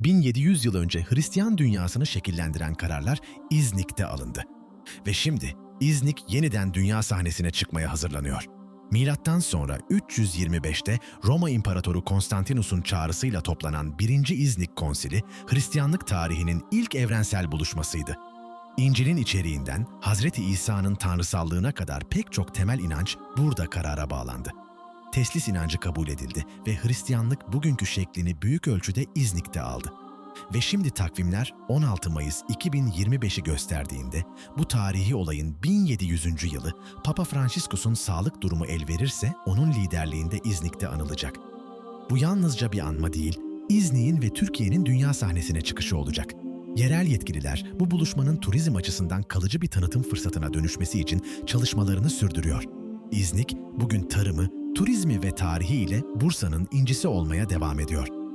1700 yıl önce Hristiyan dünyasını şekillendiren kararlar İznik'te alındı. Ve şimdi İznik yeniden dünya sahnesine çıkmaya hazırlanıyor. Milattan sonra 325'te Roma İmparatoru Konstantinus'un çağrısıyla toplanan 1. İznik Konsili, Hristiyanlık tarihinin ilk evrensel buluşmasıydı. İncil'in içeriğinden Hazreti İsa'nın tanrısallığına kadar pek çok temel inanç burada karara bağlandı. Teslis inancı kabul edildi ve Hristiyanlık bugünkü şeklini büyük ölçüde İznik'te aldı. Ve şimdi takvimler 16 Mayıs 2025'i gösterdiğinde bu tarihi olayın 1700. yılı Papa Franciscus'un sağlık durumu el verirse onun liderliğinde İznik'te anılacak. Bu yalnızca bir anma değil, İznik'in ve Türkiye'nin dünya sahnesine çıkışı olacak. Yerel yetkililer bu buluşmanın turizm açısından kalıcı bir tanıtım fırsatına dönüşmesi için çalışmalarını sürdürüyor. İznik bugün tarımı, turizmi ve tarihi ile Bursa'nın incisi olmaya devam ediyor.